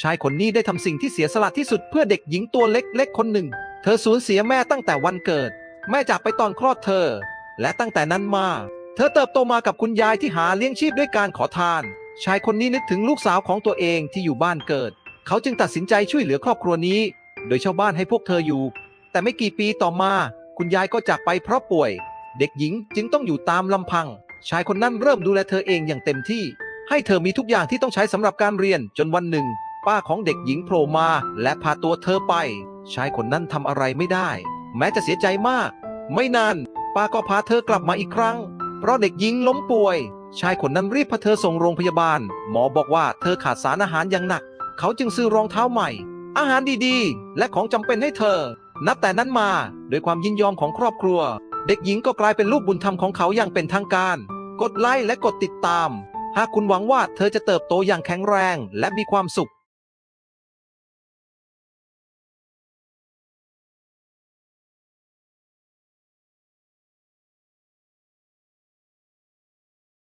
ชายคนนี้ได้ทำสิ่งที่เสียสละที่สุดเพื่อเด็กหญิงตัวเล็กๆคนหนึ่ง เธอสูญเสียแม่ตั้งแต่วันเกิด แม่จากไปตอนคลอดเธอ และตั้งแต่นั้นมา เธอเติบโตมากับคุณยายที่หาเลี้ยงชีพด้วยการขอทาน ชายคนนี้นึกถึงลูกสาวของตัวเองที่อยู่บ้านเกิด เขาจึงตัดสินใจช่วยเหลือครอบครัวนี้ โดยเช่าบ้านให้พวกเธออยู่ แต่ไม่กี่ปีต่อมา คุณยายก็จากไปเพราะป่วย เด็กหญิงจึงต้องอยู่ตามลำพัง ชายคนนั้นเริ่มดูแลเธอเองอย่างเต็มที่ ให้เธอมีทุกอย่างที่ต้องใช้สำหรับการเรียนจนวันหนึ่ง ป้าของเด็กหญิงโผล่มา และพาตัวเธอไป ชายคนนั้นทำอะไรไม่ได้ แม้จะเสียใจมาก ไม่นานป้าก็พาเธอกลับมาอีกครั้ง เพราะเด็กหญิงล้มป่วย ชายคนนั้นรีบพาเธอส่งโรงพยาบาล หมอบอกว่าเธอขาดสารอาหารอย่างหนัก เขาจึงซื้อรองเท้าใหม่ อาหารดีๆ และของจำเป็นให้เธอ นับแต่นั้นมาด้วยความยินยอมของครอบครัว เด็กหญิงก็กลายเป็นลูกบุญธรรมของเขาอย่างเป็นทางการ กดไลค์และกดติดตาม หากคุณหวังว่าเธอจะเติบโตอย่างแข็งแรงและมีความสุข